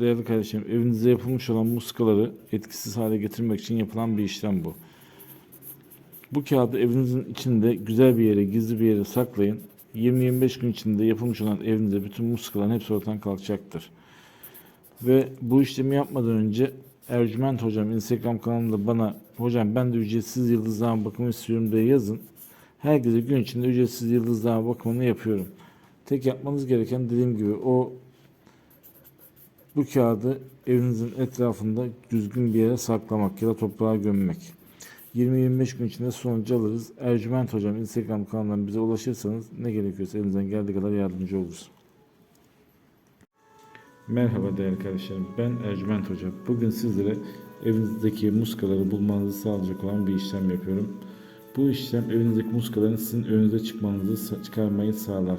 değerli kardeşim evinizde yapılmış olan muskaları etkisiz hale getirmek için yapılan bir işlem bu. Bu kağıdı evinizin içinde güzel bir yere, gizli bir yere saklayın. 20-25 gün içinde yapılmış olan evinizde bütün muskaların hepsi ortadan kalkacaktır. Ve bu işlemi yapmadan önce Ercüment Hocam Instagram kanalında bana hocam ben de ücretsiz yıldızlama bakımı istiyorum diye yazın. Herkese gün içinde ücretsiz yıldızlama bakımını yapıyorum. Tek yapmanız gereken dediğim gibi o bu kağıdı evinizin etrafında düzgün bir yere saklamak ya da toprağa gömmek. 20-25 gün içinde sonucu alırız. Ercüment Hocam Instagram kanalından bize ulaşırsanız ne gerekiyorsa elinizden geldiği kadar yardımcı oluruz. Merhaba değerli kardeşlerim. Ben Ercüment Hoca. Bugün sizlere evinizdeki muskaları bulmanızı sağlayacak olan bir işlem yapıyorum. Bu işlem evinizdeki muskaların sizin önünüze çıkmanızı çıkarmayı sağlar.